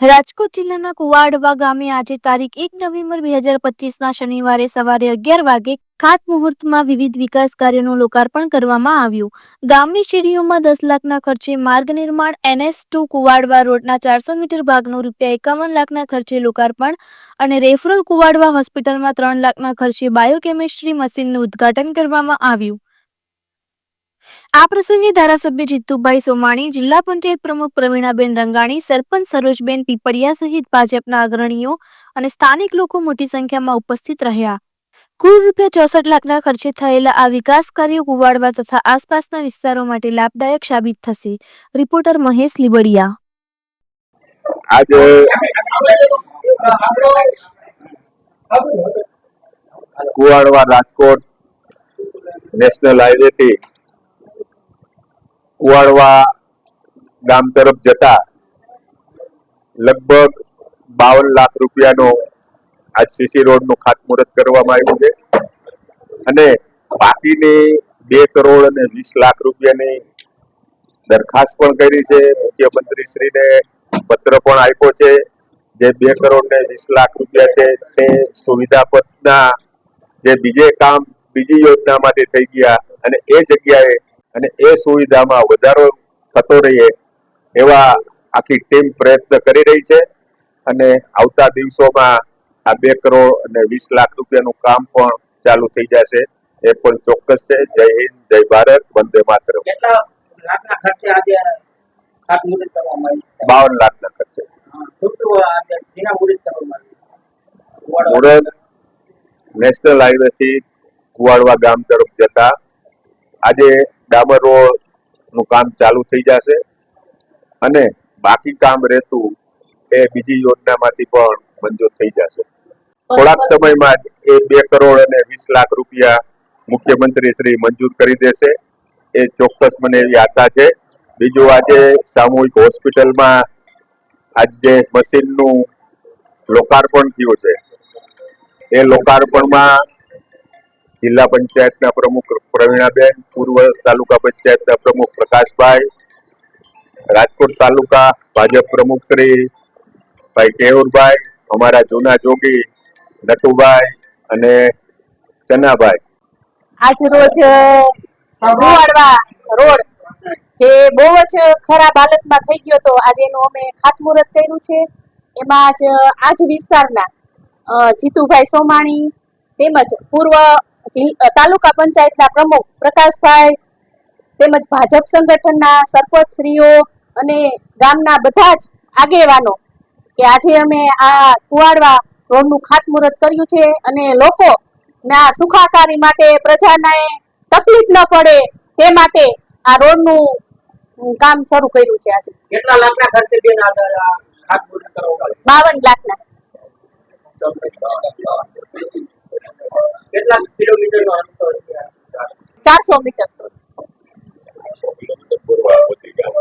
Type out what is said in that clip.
રાજકોટ જિલ્લાના કુવાડવા ગામે આજે તારીખ એક નવેમ્બર બે હજાર પચીસના શનિવારે સવારે અગિયાર વાગે ખાત મુહૂર્તમાં વિવિધ વિકાસ કાર્યોનું લોકાર્પણ કરવામાં આવ્યું. ગામની શેરીઓમાં દસ લાખના ખર્ચે માર્ગ નિર્માણ, એનએસ ટુ કુવાડવા રોડના ચારસો મીટર ભાગનું રૂપિયા એકાવન લાખના ખર્ચે લોકાર્પણ અને રેફરલ કુવાડવા હોસ્પિટલમાં ત્રણ લાખના ખર્ચે બાયોકેમિસ્ટ્રી મશીનનું ઉદ્ઘાટન કરવામાં આવ્યું. આ પ્રસંગે ધારાસભ્ય જીતુભાઈ સોમાણી, જિલ્લા પંચાયત પ્રમુખ પ્રવીણાબેન રંગાણી, સરપંચ સરોજબેન પીપળિયા સહિત ભાજપના અગ્રણીઓ અને સ્થાનિક લોકો મોટી સંખ્યામાં ઉપસ્થિત રહ્યા. કુલ રૂપિયા ચોસઠ લાખના ખર્ચે થયેલા આ વિકાસ કાર્યો કુવાડવા તથા આસપાસના વિસ્તારો માટે લાભદાયક સાબિત થશે. રિપોર્ટર મહેશ લીબડિયા. આજે કુવાડવા રાજકોટ નેશનલ હાઈવે થી કુવાડવા ગામ તરફ જતા લગભગ બાવન લાખ રૂપિયાનો આજ સીસી રોડનું ખાતમુહૂર્ત કરવામાં આવ્યું છે. અને બાકીની બે કરોડ અને વીસ લાખ રૂપિયાની દરખાસ્ત પણ કરી છે. મુખ્યમંત્રી શ્રીને પત્ર પણ આપ્યો છે જે બે કરોડ ને વીસ લાખ રૂપિયા છે તે સુવિધા પથના જે બીજે કામ, બીજી યોજનામાંથી થઈ ગયા અને એ જગ્યાએ અને એ સુવિધામાં વધારો થતો રહીએ એવા આખી ટીમ પ્રયત્ન કરી રહી છે. અને આવતા દિવસોમાં આ બે કરોડ અને વીસ લાખ રૂપિયાનું કામ પણ ચાલુ થઈ જશે. એ પણ ચોક્કસ છે. જય હિન્દ જય ભારત વંદે માત્ર બાવન બાવન લાખના ખર્ચે. મુરત નેશનલ હાઈવે થી કુવાડવા ગામ તરફ જતા આજે ડામરનું કામ ચાલુ થઈ જશે અને બાકી કામ રહેતું એ બીજી યોજનામાંથી પણ મંજૂર થઈ જશે. થોડાક સમયમાં જ એ બે કરોડ અને વીસ લાખ રૂપિયા મુખ્યમંત્રી શ્રી મંજૂર કરી દેશે. એ ચોક્કસ મને એવી આશા છે. બીજું આજે સામૂહિક હોસ્પિટલમાં આજ જે મશીનનું લોકાર્પણ થયું છે, એ લોકાર્પણમાં જિલ્લા પંચાયતના પ્રમુખ પ્રવીણાબેન, પૂર્વ તાલુકા પંચાયતના પ્રમુખ પ્રકાશભાઈ, રાજકોટ તાલુકા ભાજપ પ્રમુખ શ્રી ભાઈ કેવુરભાઈ અમારા જૂના જોગી નટુભાઈ અને ચનાભાઈ આજ રોજ જે બહુ જ ખરાબ હાલતમાં થઈ ગયો હતો. આજે એનું અમે ખાતમુહૂર્ત કર્યું છે. એમાં જ આજ વિસ્તારના જીતુભાઈ સોમાણી તેમજ પૂર્વ તાલુકા પંચાયતના પ્રમુખ પ્રકાશભાઈ તેમજ ભાજપ સંગઠનના સરપંચશ્રીઓ અને ગામના બધા જ આગેવાનો કે આજે અમે આ કુવાડવા રોડનું ખાતમુહૂર્ત કર્યું છે અને લોકો ના સુખાકારી માટે પ્રજાને તકલીફ ન પડે તે માટે આ રોડનું કામ શરૂ કર્યું છે આજે. કેટલા લાખના ખર્ચે બેન બાવન લાખના. કેટલા કિલોમીટરનો અંતર છે? ચારસો મીટર સુધી